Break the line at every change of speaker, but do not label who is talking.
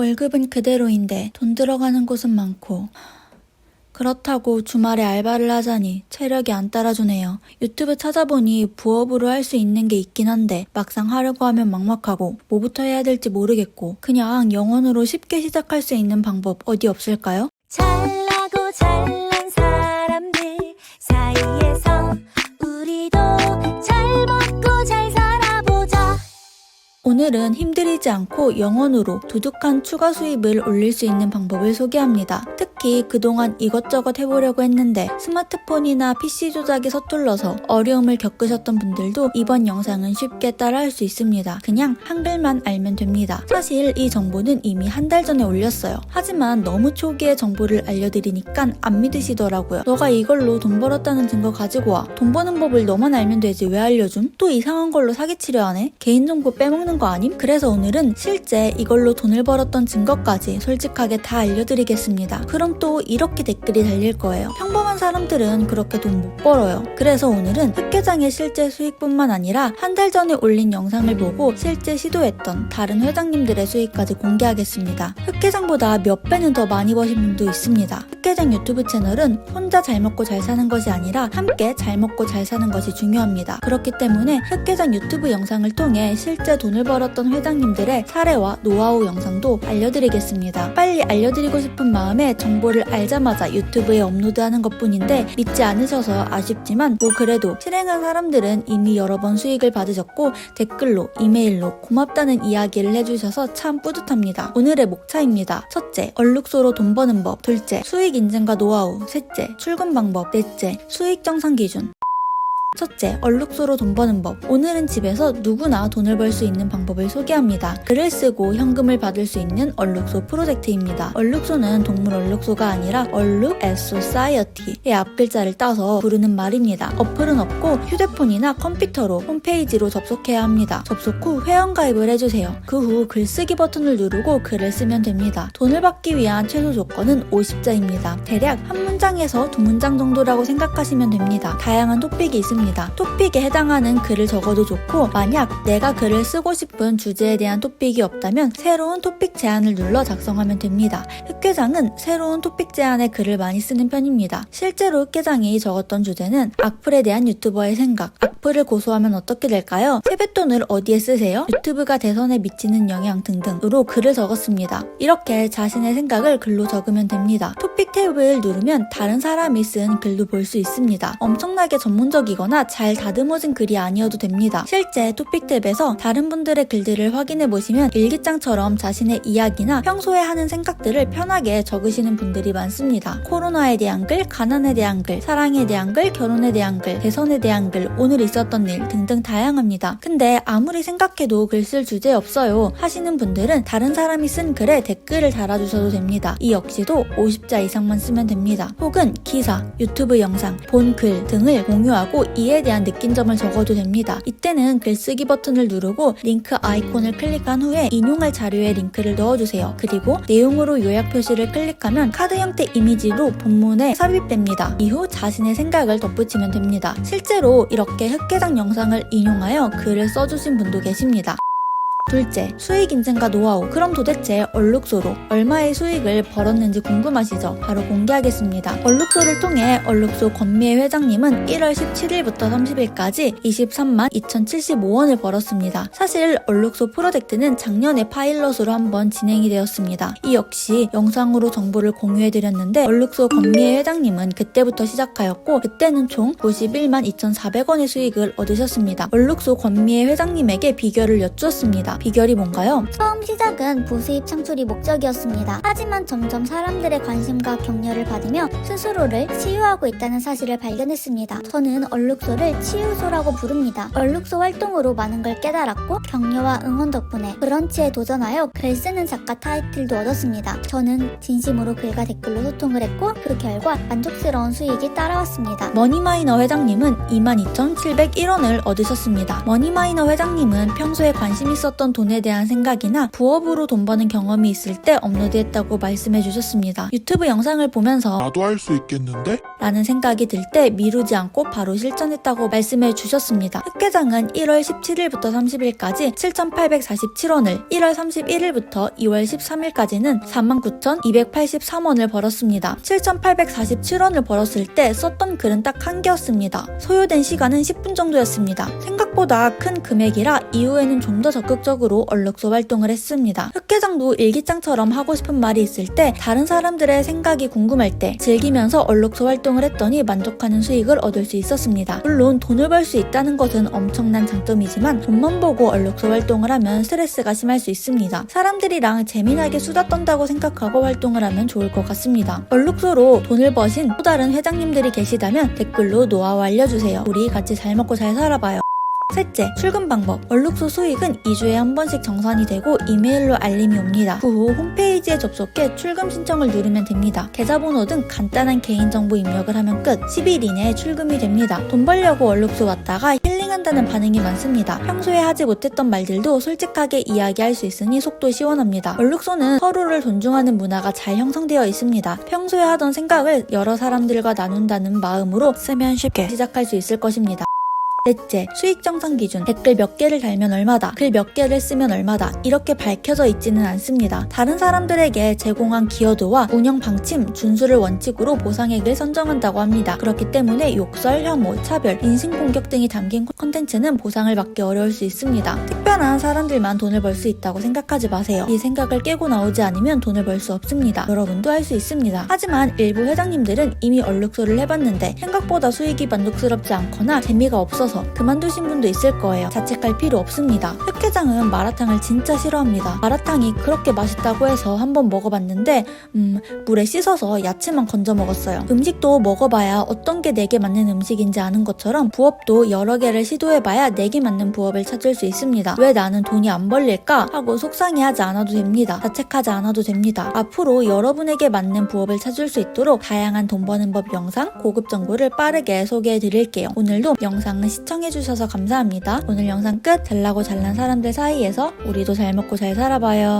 월급은 그대로인데 돈 들어가는 곳은 많고 그렇다고 주말에 알바를 하자니 체력이 안 따라주네요. 유튜브 찾아보니 부업으로 할 수 있는 게 있긴 한데 막상 하려고 하면 막막하고 뭐부터 해야 될지 모르겠고 그냥 영원으로 쉽게 시작할 수 있는 방법 어디 없을까요?
잘나고 잘
오늘은 힘들이지 않고 영원으로 두둑한 추가 수입을 올릴 수 있는 방법을 소개합니다. 특히 그동안 이것저것 해보려고 했는데 스마트폰이나 PC 조작이 서툴러서 어려움을 겪으셨던 분들도 이번 영상은 쉽게 따라할 수 있습니다. 그냥 한글만 알면 됩니다. 사실 이 정보는 이미 한 달 전에 올렸어요. 하지만 너무 초기에 정보를 알려드리니까 안 믿으시더라고요. 너가 이걸로 돈 벌었다는 증거 가지고 와. 돈 버는 법을 너만 알면 되지 왜 알려줌? 또 이상한 걸로 사기치려 하네? 개인정보 빼먹는 거 아님? 그래서 오늘은 실제 이걸로 돈을 벌었던 증거까지 솔직하게 다 알려드리겠습니다. 그럼 또 이렇게 댓글이 달릴 거예요. 평범한 사람들은 그렇게 돈 못 벌어요. 그래서 오늘은 흑계장의 실제 수익뿐만 아니라 한 달 전에 올린 영상을 보고 실제 시도했던 다른 회장님들의 수익까지 공개하겠습니다. 흑계장보다 몇 배는 더 많이 버신 분도 있습니다. 흑계장 유튜브 채널은 혼자 잘 먹고 잘 사는 것이 아니라 함께 잘 먹고 잘 사는 것이 중요합니다. 그렇기 때문에 흑계장 유튜브 영상을 통해 실제 돈을 벌었던 회장님들의 사례와 노하우 영상도 알려드리겠습니다. 빨리 알려드리고 싶은 마음에 정 보를 알자마자 유튜브에 업로드하는 것 뿐인데 믿지 않으셔서 아쉽지만 뭐 그래도 실행한 사람들은 이미 여러 번 수익을 받으셨고 댓글로 이메일로 고맙다는 이야기를 해주셔서 참 뿌듯합니다. 오늘의 목차입니다. 첫째, 얼룩소로 돈 버는 법. 둘째, 수익 인증과 노하우. 셋째, 출금 방법. 넷째, 수익 정상 기준. 첫째, 얼룩소로 돈 버는 법. 오늘은 집에서 누구나 돈을 벌 수 있는 방법을 소개합니다. 글을 쓰고 현금을 받을 수 있는 얼룩소 프로젝트입니다. 얼룩소는 동물 얼룩소가 아니라 얼룩 에소사이어티의 앞글자를 따서 부르는 말입니다. 어플은 없고 휴대폰이나 컴퓨터로 홈페이지로 접속해야 합니다. 접속 후 회원가입을 해주세요. 그 후 글쓰기 버튼을 누르고 글을 쓰면 됩니다. 돈을 받기 위한 최소 조건은 50자입니다. 대략 한 문장에서 두 문장 정도라고 생각하시면 됩니다. 다양한 토픽이 있습니다. 토픽에 해당하는 글을 적어도 좋고 만약 내가 글을 쓰고 싶은 주제에 대한 토픽이 없다면 새로운 토픽 제안을 눌러 작성하면 됩니다. 흑계장은 새로운 토픽 제안에 글을 많이 쓰는 편입니다. 실제로 흑계장이 적었던 주제는 악플에 대한 유튜버의 생각. 악플을 고소하면 어떻게 될까요? 세뱃돈을 어디에 쓰세요? 유튜브가 대선에 미치는 영향 등등으로 글을 적었습니다. 이렇게 자신의 생각을 글로 적으면 됩니다. 토픽 탭을 누르면 다른 사람이 쓴 글도 볼 수 있습니다. 엄청나게 전문적이 거나 잘 다듬어진 글이 아니어도 됩니다. 실제 토픽 탭에서 다른 분들의 글들을 확인해 보시면 일기장처럼 자신의 이야기나 평소에 하는 생각들을 편하게 적으시는 분들이 많습니다. 코로나에 대한 글, 가난에 대한 글, 사랑에 대한 글, 결혼에 대한 글, 대선에 대한 글, 오늘 있었던 일 등등 다양합니다. 근데 아무리 생각해도 글 쓸 주제 없어요 하시는 분들은 다른 사람이 쓴 글에 댓글을 달아주셔도 됩니다. 이 역시도 50자 이상만 쓰면 됩니다. 혹은 기사, 유튜브 영상, 본 글 등을 공유하고 이에 대한 느낀 점을 적어도 됩니다. 이때는 글쓰기 버튼을 누르고 링크 아이콘을 클릭한 후에 인용할 자료에 링크를 넣어주세요. 그리고 내용으로 요약 표시를 클릭하면 카드 형태 이미지로 본문에 삽입됩니다. 이후 자신의 생각을 덧붙이면 됩니다. 실제로 이렇게 흑계장 영상을 인용하여 글을 써주신 분도 계십니다. 둘째, 수익 인증과 노하우. 그럼 도대체 얼룩소로 얼마의 수익을 벌었는지 궁금하시죠? 바로 공개하겠습니다. 얼룩소를 통해 얼룩소 권미애 회장님은 1월 17일부터 30일까지 23만 2,075원을 벌었습니다. 사실 얼룩소 프로젝트는 작년에 파일럿으로 한번 진행이 되었습니다. 이 역시 영상으로 정보를 공유해드렸는데 얼룩소 권미애 회장님은 그때부터 시작하였고 그때는 총 91만 2,400원의 수익을 얻으셨습니다. 얼룩소 권미애 회장님에게 비결을 여쭈었습니다. 비결이 뭔가요?
처음 시작은 부수입 창출이 목적이었습니다. 하지만 점점 사람들의 관심과 격려를 받으며 스스로를 치유하고 있다는 사실을 발견했습니다. 저는 얼룩소를 치유소라고 부릅니다. 얼룩소 활동으로 많은 걸 깨달았고 격려와 응원 덕분에 브런치에 도전하여 글 쓰는 작가 타이틀도 얻었습니다. 저는 진심으로 글과 댓글로 소통을 했고 그 결과 만족스러운 수익이 따라왔습니다.
머니마이너 회장님은 22,701원을 얻으셨습니다. 머니마이너 회장님은 평소에 관심 있었던 벌었던 돈에 대한 생각이나 부업으로 돈 버는 경험이 있을 때 업로드했다고 말씀해 주셨습니다. 유튜브 영상을 보면서
나도 할 수 있겠는데?
라는 생각이 들 때 미루지 않고 바로 실천했다고 말씀해 주셨습니다. 흑개장은 1월 17일부터 30일까지 7,847원을, 1월 31일부터 2월 13일까지는 49,283원을 벌었습니다. 7,847원을 벌었을 때 썼던 글은 딱 한 개였습니다. 소요된 시간은 10분 정도였습니다. 생각보다 큰 금액이라 이후에는 좀 더 적극적으로 얼룩소 활동을 했습니다. 흑개장도 일기장처럼 하고 싶은 말이 있을 때 다른 사람들의 생각이 궁금할 때 즐기면서 얼룩소 활동 을 했더니 만족하는 수익을 얻을 수 있었습니다. 물론 돈을 벌 수 있다는 것은 엄청난 장점이지만 돈만 보고 얼룩소 활동을 하면 스트레스가 심할 수 있습니다. 사람들이랑 재미나게 수다 떤다고 생각하고 활동을 하면 좋을 것 같습니다. 얼룩소로 돈을 버신 또 다른 회장님들이 계시다면 댓글로 노하우 알려주세요. 우리 같이 잘 먹고 잘 살아봐요. 셋째, 출금 방법. 얼룩소 수익은 2주에 한 번씩 정산이 되고 이메일로 알림이 옵니다. 그 후 홈페이지에 접속해 출금 신청을 누르면 됩니다. 계좌번호 등 간단한 개인정보 입력을 하면 끝. 10일 이내에 출금이 됩니다. 돈 벌려고 얼룩소 왔다가 힐링한다는 반응이 많습니다. 평소에 하지 못했던 말들도 솔직하게 이야기할 수 있으니 속도 시원합니다. 얼룩소는 서로를 존중하는 문화가 잘 형성되어 있습니다. 평소에 하던 생각을 여러 사람들과 나눈다는 마음으로 쓰면 쉽게 시작할 수 있을 것입니다. 넷째, 수익 정산 기준. 댓글 몇 개를 달면 얼마다, 글 몇 개를 쓰면 얼마다, 이렇게 밝혀져 있지는 않습니다. 다른 사람들에게 제공한 기여도와 운영 방침, 준수를 원칙으로 보상액을 선정한다고 합니다. 그렇기 때문에 욕설, 혐오, 차별, 인신공격 등이 담긴 콘텐츠는 보상을 받기 어려울 수 있습니다. 특별한 사람들만 돈을 벌 수 있다고 생각하지 마세요. 이 생각을 깨고 나오지 않으면 돈을 벌 수 없습니다. 여러분도 할 수 있습니다. 하지만 일부 회장님들은 이미 얼룩소를 해봤는데 생각보다 수익이 만족스럽지 않거나 재미가 없어서 그만두신 분도 있을 거예요. 자책할 필요 없습니다. 흑회장은 마라탕을 진짜 싫어합니다. 마라탕이 그렇게 맛있다고 해서 한번 먹어봤는데 음 물에 씻어서 야채만 건져 먹었어요. 음식도 먹어봐야 어떤 게 내게 맞는 음식인지 아는 것처럼 부업도 여러 개를 시도해봐야 내게 맞는 부업을 찾을 수 있습니다. 왜 나는 돈이 안 벌릴까 하고 속상해하지 않아도 됩니다. 자책하지 않아도 됩니다. 앞으로 여러분에게 맞는 부업을 찾을 수 있도록 다양한 돈 버는 법 영상, 고급 정보를 빠르게 소개해 드릴게요. 오늘도 영상을 시청해주셔서 감사합니다. 오늘 영상 끝! 잘나고 잘난 사람들 사이에서 우리도 잘 먹고 잘 살아봐요.